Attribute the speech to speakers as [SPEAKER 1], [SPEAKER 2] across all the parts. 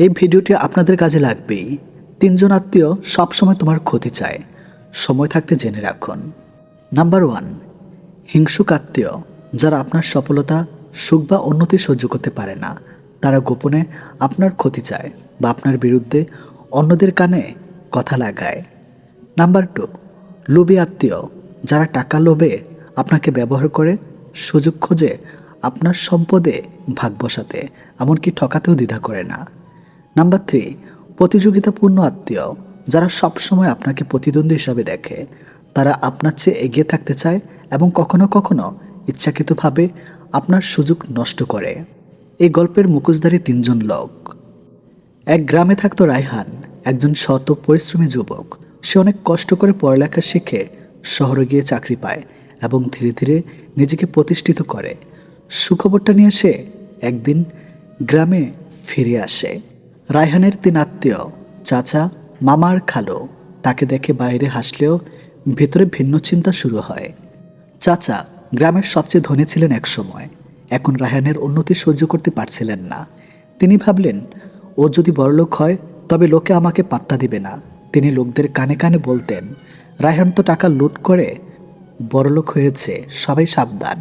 [SPEAKER 1] এই ভিডিওটি আপনাদের কাজে লাগবেই। তিনজন আত্মীয় সবসময় তোমার ক্ষতি চায়। সময় থাকতে জেনে রাখুন। নাম্বার ওয়ান হিংসুক আত্মীয়। যারা আপনার সফলতা, সুখ বা উন্নতি সহ্য করতে পারে না, তারা গোপনে আপনার ক্ষতি চায় বা আপনার বিরুদ্ধে অন্যদের কানে কথা লাগায়। নাম্বার টু লোভী আত্মীয়। যারা টাকা লোভে আপনাকে ব্যবহার করে, সুযোগ খোঁজে আপনার সম্পদে ভাগ বসাতে, এমনকি ঠকাতেও দ্বিধা করে না। নাম্বার থ্রি প্রতিযোগিতাপূর্ণ আত্মীয়। যারা সবসময় আপনাকে প্রতিদ্বন্দ্বী হিসাবে দেখে, তারা আপনার চেয়ে এগিয়ে থাকতে চায় এবং কখনো কখনো ইচ্ছাকৃতভাবে আপনার সুযোগ নষ্ট করে। এই গল্পের মুখোশধারী তিনজন লোক। এক গ্রামে থাকতো রায়হান, একজন শত পরিশ্রমী যুবক। সে অনেক কষ্ট করে পড়ালেখা শিখে শহরে গিয়ে চাকরি পায় এবং ধীরে ধীরে নিজেকে প্রতিষ্ঠিত করে। সুখবরটা নিয়ে সে একদিন গ্রামে ফিরে আসে। রায়হানের তিন আত্মীয়, চাচা, মামার খালো। তাকে দেখে বাইরে হাসলেও ভেতরে ভিন্ন চিন্তা শুরু হয়। চাচা গ্রামের সবচেয়ে ধনী ছিলেন এক সময় এখন রায়হানের উন্নতি সহ্য করতে পারছিলেন না। তিনি ভাবলেন, ও যদি বড়লোক হয়, তবে লোকে আমাকে পাত্তা দিবে না। তিনি লোকদের কানে কানে বলতেন, রায়হান তো টাকা লুট করে বড়লোক হয়েছে, সবাই সাবধান।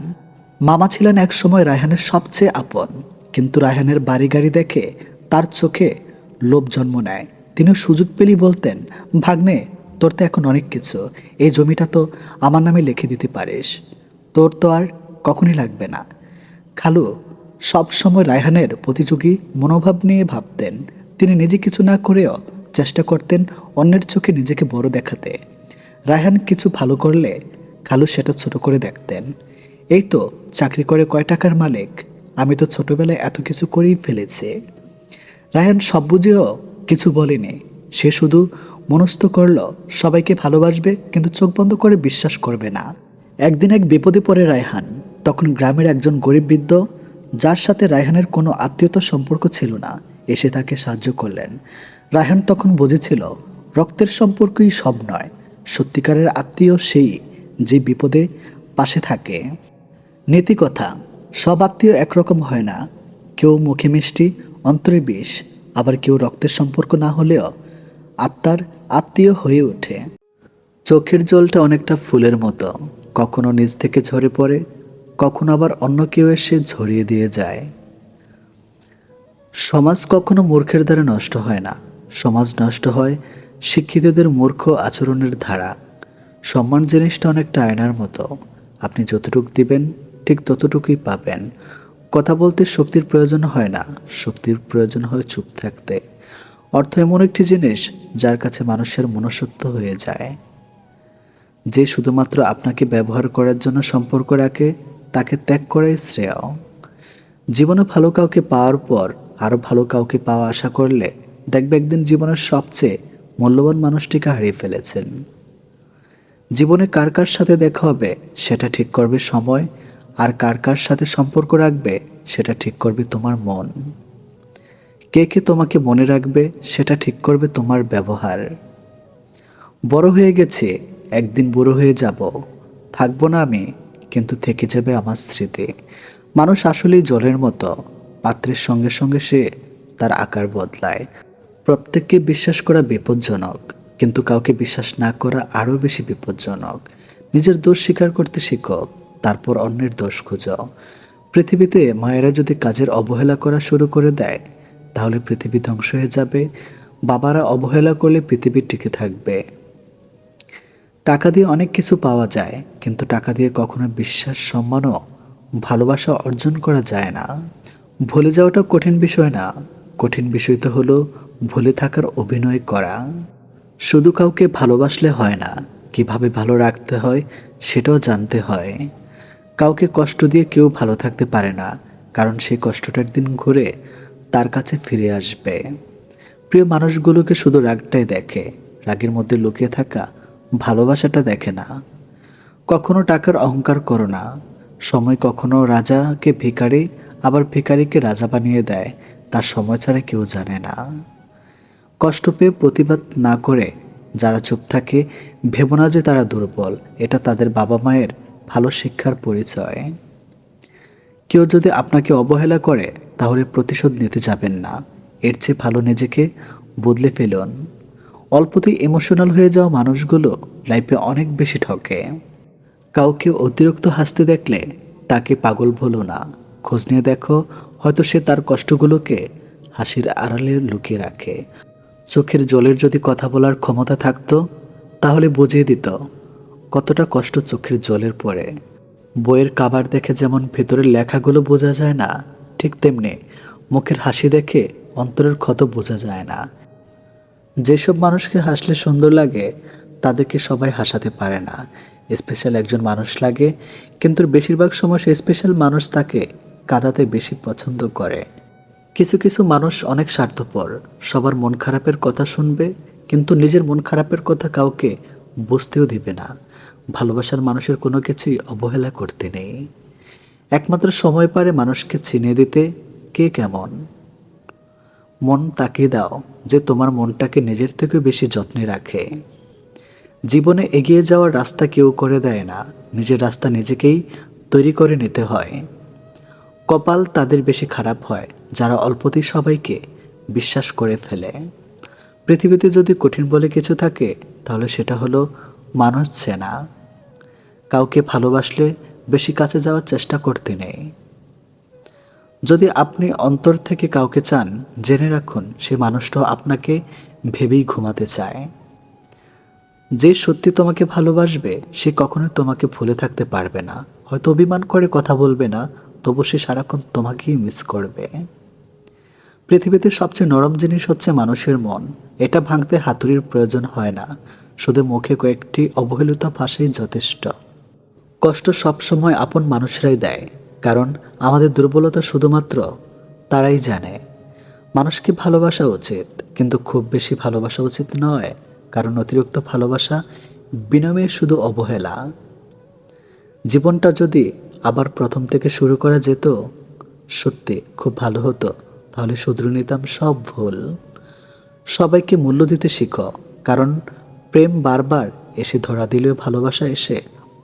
[SPEAKER 1] মামা ছিলেন এক সময় রায়হানের সবচেয়ে আপন, কিন্তু রায়হানের বাড়ি গাড়ি দেখে তার চোখে লোভ জন্ম নেয়। তিনি সুযোগ পেলেই বলতেন, ভাগ্নে, তোর তো এখন অনেক কিছু। এই জমিটা তো আমার নামে লিখে দিতে পারিস। তোর তো আর কখনই লাগবে না। খালু সব সময় রায়হানের প্রতিযোগী মনোভাব নিয়ে ভাবতেন। তিনি নিজে কিছু না করেও চেষ্টা করতেন অন্যের চোখে নিজেকে বড় দেখাতে। রায়হান কিছু ভালো করলে খালু সেটা ছোট করে দেখতেন। এই তো, চাকরি করে কয় টাকার মালিক? আমি তো ছোটবেলায় এত কিছু করেই ফেলেছি। রায়হান সব বুঝেও কিছু বলেনি। সে শুধু মনস্থ করল, সবাইকে ভালোবাসবে, কিন্তু চোখ বন্ধ করে বিশ্বাস করবে না। একদিন এক বিপদে পড়ে রায়হান তখন গ্রামের একজন গরিব বৃদ্ধ, যার সাথে রায়হানের কোনো আত্মীয়তা সম্পর্ক ছিল না, এসে তাকে সাহায্য করলেন। রায়হান তখন বুঝেছিল, রক্তের সম্পর্কই সব নয়, সত্যিকারের আত্মীয় সেই যে বিপদে পাশে থাকে। নীতি কথা, সব আত্মীয় একরকম হয় না, কেউ মুখে মিষ্টি অন্তরে বিষ আবার কেউ রক্তের সম্পর্ক না হলেও আত্মার আত্মীয় হয়ে ওঠে। চোখের জলটা অনেকটা ফুলের মতো, কখনো নিজ থেকে ঝরে পড়ে, কখনো আবার অন্য কেউ এসে ঝরিয়ে দিয়ে যায়। সমাজ কখনো মূর্খের দ্বারা নষ্ট হয় না। সমাজ নষ্ট হয় শিক্ষিতদের মূর্খ আচরণের ধারা। সম্মান জিনিসটা অনেকটা আয়নার মতো। আপনি যতটুকু দিবেন, ঠিক ততটুকুই পাবেন। কথা বলতে শক্তির প্রয়োজন হয় না, শক্তির প্রয়োজন হয় চুপ থাকতে। অর্থ এমন একটি জিনিস যার কাছে মানুষের মনসত্ব হয়ে যায়। যে শুধুমাত্র আপনাকে ব্যবহার করার জন্য সম্পর্ক রাখে, তাকে ত্যাগ করাই শ্রেয়। জীবনে ভালো কাউকে পাওয়ার পর আরও ভালো কাউকে পাওয়া আশা করলে দেখবে একদিন জীবনের সবচেয়ে মূল্যবান মানুষটিকে হারিয়ে ফেলেছেন। জীবনে কার কার সাথে দেখা হবে, সেটা ঠিক করবে সময় আর কার কার সাথে সম্পর্ক রাখবে, সেটা ঠিক করবে তোমার মন। কে কে তোমাকে মনে রাখবে, সেটা ঠিক করবে তোমার ব্যবহার। বড় হয়ে গেছে, একদিন বুড়ো হয়ে যাব। থাকব না আমি, কিন্তু থেকে যাবে আমার স্মৃতি। মানুষ আসলেই জলের মতো, পাত্রের সঙ্গে সঙ্গে সে তার আকার বদলায়। প্রত্যেককে বিশ্বাস করা বিপজ্জনক, কিন্তু কাউকে বিশ্বাস না করা আরও বেশি বিপজ্জনক। নিজের দোষ স্বীকার করতে শিখো তারপর অন্যের দোষ খুঁজো। পৃথিবীতে মায়েরা যদি কাজের অবহেলা করা শুরু করে দেয়, তাহলে পৃথিবী ধ্বংস হয়ে যাবে। বাবারা অবহেলা করলে পৃথিবী টিকে থাকবে। টাকা দিয়ে অনেক কিছু পাওয়া যায়, কিন্তু টাকা দিয়ে কখনো বিশ্বাস সম্মান ও ভালোবাসা অর্জন করা যায় না। ভুলে যাওয়াটা কঠিন বিষয় না। কঠিন বিষয় তো হলো ভুলে থাকার অভিনয় করা। শুধু কাউকে ভালোবাসলে হয় না, কীভাবে ভালো রাখতে হয় সেটাও জানতে হয়। কাউকে কষ্ট দিয়ে কেউ ভালো থাকতে পারে না, কারণ সেই কষ্টটা একদিন ঘুরে তার কাছে ফিরে আসবে। প্রিয় মানুষগুলোকে শুধু রাগটাই দেখে, রাগের মধ্যে লুকিয়ে থাকা ভালোবাসাটা দেখে না। কখনো টাকার অহংকার করো না। সময় কখনো রাজাকে ভিখারি, আবার ভিকারিকে রাজা বানিয়ে দেয়, তার সময় ছাড়া কেউ জানে না। কষ্ট পেয়ে প্রতিবাদ না করে যারা চুপ থাকে, ভেব না যে তারা দুর্বল, এটা তাদের বাবা মায়ের ভালো শিক্ষার পরিচয়। কেউ যদি আপনাকে অবহেলা করে, তাহলে প্রতিশোধ নিতে যাবেন না। এর চেয়ে ভালো নিজেকে বদলে ফেলুন। অল্পতেই ইমোশনাল হয়ে যাওয়া মানুষগুলো লাইফে অনেক বেশি ঠকে। কাউকে অতিরিক্ত হাসতে দেখলে তাকে পাগল বলো না। খোঁজ নিয়ে দেখো, হয়তো সে তার কষ্টগুলোকে হাসির আড়ালে লুকিয়ে রাখে। চোখের জলের যদি কথা বলার ক্ষমতা থাকতো, তাহলে বুঝিয়ে দিত। কতটা কষ্ট চোখের জলের পরে। বইয়ের কাবার দেখে যেমন ভেতরের লেখাগুলো বোঝা যায় না, ঠিক তেমনি মুখের হাসি দেখে অন্তরের ক্ষত বোঝা যায় না। যেসব মানুষকে হাসলে সুন্দর লাগে, তাদেরকে সবাই হাসাতে পারে না। স্পেশাল একজন মানুষ লাগে, কিন্তু বেশিরভাগ সময় সে স্পেশাল মানুষ তাকে কাঁদাতে বেশি পছন্দ করে। কিছু কিছু মানুষ অনেক স্বার্থপর, সবার মন খারাপের কথা শুনবে, কিন্তু নিজের মন খারাপের কথা কাউকে বুঝতেও দিবে না। ভালোবাসার মানুষের কোনো কিছুই অবহেলা করতে নেই। একমাত্র সময় পারে মানুষকে চিনে দিতে কে কেমন? মন তাকে দাও যে তোমার মনটাকে নিজের থেকে বেশি যত্নে রাখে। জীবনে এগিয়ে যাওয়ার রাস্তা কেউ করে দেয় না, নিজের রাস্তা নিজেকেই তৈরি করে নিতে হয়। কপাল তাদের বেশি খারাপ হয়, যারা অল্পতেই সবাইকে বিশ্বাস করে ফেলে। পৃথিবীতে যদি কঠিন বলে কিছু থাকে, তাহলে সেটা হলো মানুষ চেনা। কাউকে ভালোবাসলে বেশি কাছে যাওয়ার চেষ্টা করতে নেই। যদি আপনি অন্তর থেকে কাউকে চান, জেনে রাখুন সে মানুষটাও আপনাকে ভেবেই ঘুমাতে চায়। যে সত্যি তোমাকে ভালোবাসবে, সে কখনোই তোমাকে ভুলে থাকতে পারবে না। হয়তো অভিমান করে কথা বলবে না, তবু সে সারাক্ষণ তোমাকেই মিস করবে। পৃথিবীতে সবচেয়ে নরম জিনিস হচ্ছে মানুষের মন। এটা ভাঙতে হাতুড়ির প্রয়োজন হয় না। শুধু মুখে কয়েকটি অবহেলিত ভাষাই যথেষ্ট। কষ্ট সবসময় আপন মানুষরাই দেয়, কারণ আমাদের দুর্বলতা শুধুমাত্র তারাই জানে। মানুষকে ভালোবাসা উচিত, কিন্তু খুব বেশি ভালোবাসা উচিত নয়, কারণ অতিরিক্ত ভালোবাসা বিনময়ে শুধু অবহেলা। জীবনটা যদি আবার প্রথম থেকে শুরু করা যেত, সত্যি খুব ভালো হতো, তাহলে শুধরে নিতাম সব ভুল। সবাইকে মূল্য দিতে শিখো, কারণ প্রেম বারবার এসে ধরা দিলেও ভালোবাসা এসে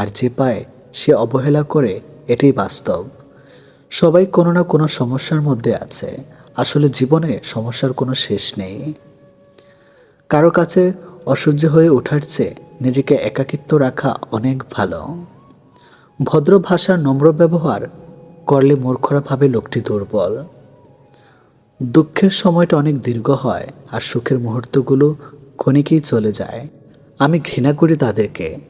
[SPEAKER 1] আর যে পায় সে অবহেলা করে এটাই বাস্তব। সবাই কোনো না কোনো সমস্যার মধ্যে আছে। আসলে জীবনে সমস্যার কোনো শেষ নেই। কারও কাছে অসহ্য হয়ে ওঠার চেয়ে নিজেকে একাকিত্ব রাখা অনেক ভালো। ভদ্র ভাষার নম্র ব্যবহার করলে মূর্খরা ভাবে লোকটি দুর্বল। দুঃখের সময়টা অনেক দীর্ঘ হয় আর সুখের মুহূর্তগুলো ক্ষণিকেই চলে যায়। আমি ঘৃণা করি তাদেরকে।